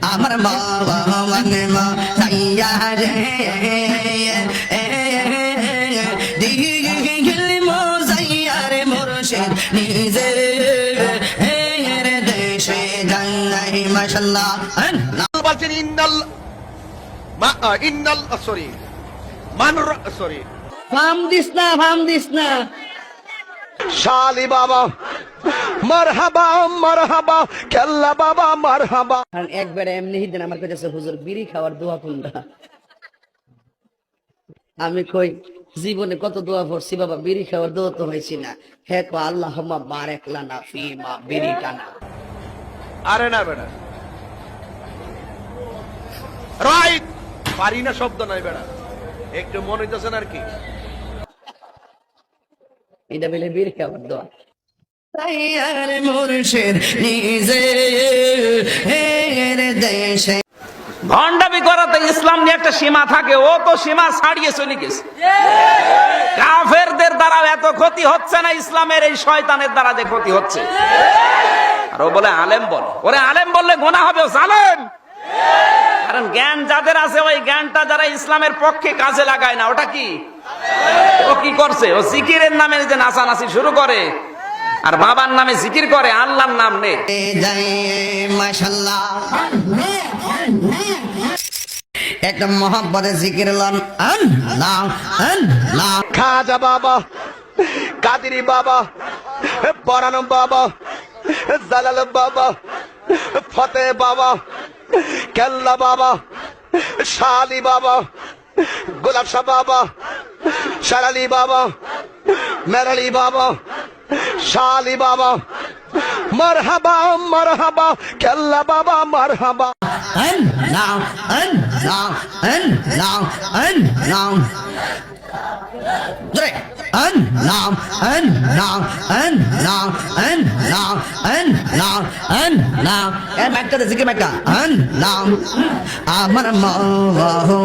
আমার মন মাইয়া রে দিল মোজাইয়া রে মুর্শিদ নিজে দেশে জানাই মাশাল্লাহ। বলছেন ইন্নাল মা- আহ, ইন্নাল সরি মান সরি। ফাম দিস না ফাম দিস না। শালি বাবা। মারহাবা মারহাবা কেল্লা বাবা মারহাবা। কারণ একবারে এমনি দিন আমার কাছে হুজুর বিড়ি খাওয়ার দোয়া কোনটা? আমি কই জীবনে কত দোয়া পড়ছি বাবা বিড়ি খাওয়ার দোয়া তো হয়েছি না। হে কো আল্লাহ বারেক লানা ফিমা বিড়ি টানা আরে না বেড়া। রাইট। পারি না শব্দ নাই বেড়া। একটু মনে হইতেছেন আর কি। এটা বলে বীর খাবার দোয়া। তাইয়ার মুর্শিদ নিজে দেশে করাতে ইসলাম নিয়ে একটা সীমা থাকে, ও তো সীমা ছাড়িয়ে চলে গেছে। কাফেরদের দ্বারা এত ক্ষতি হচ্ছে না, ইসলামের এই শয়তানের দ্বারা যে ক্ষতি হচ্ছে। আর ও বলে, আলেম বলে। ওরে, আলেম বললে গোনা হবে, ও কারণ জ্ঞান যাদের আছে, ওই জ্ঞানটা যারা ইসলামের পক্ষে কাজে লাগায় না, ওটা কি? ও কি করছে? ও জিকিরের নামে যে নাচানাচি শুরু করে। আর বাবার নামে জিকির করে আল্লাহর নাম নে। একটা মহাব্বতে জিকির লন আল্লাহ আল্লাহ খাজা বাবা কাদিরি বাবা বরান বাবা জালাল বাবা ফতে বাবা কেল্লা বাবা শালি বাবা গোলাপ শাহ বাবা শালালি বাবা মেরালি বাবা শালি বাবা, মারহাবা মারহাবা, কেল্লা বাবা, মারহাবা। আল্লাহ আল্লাহ আল্লাহ আল্লাহ ধরে আল্লাহ আল্লাহ আল্লাহ আল্লাহ আল্লাহ আল্লাহ এর মাইকটা জিকির মাইকটা আল্লাহ আমার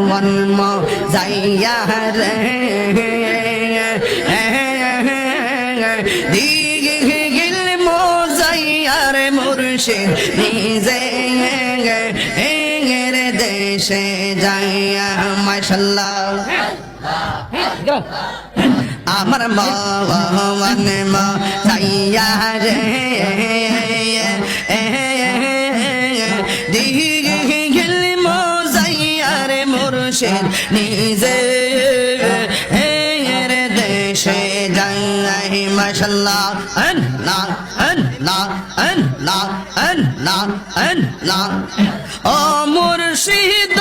মন ম যাইয়া দিগিল মোজাইয়ার মুর্শিদ, নিজে এর দেশে যাইয়া, মাশাল্লাহ। আমার মন মা রে দিগিল মোজাইয়ার নিজে আলাইহি মাশাল্লাহ। আন লা আন লা আন লা আন লা আন লা ও মুর্শিদ!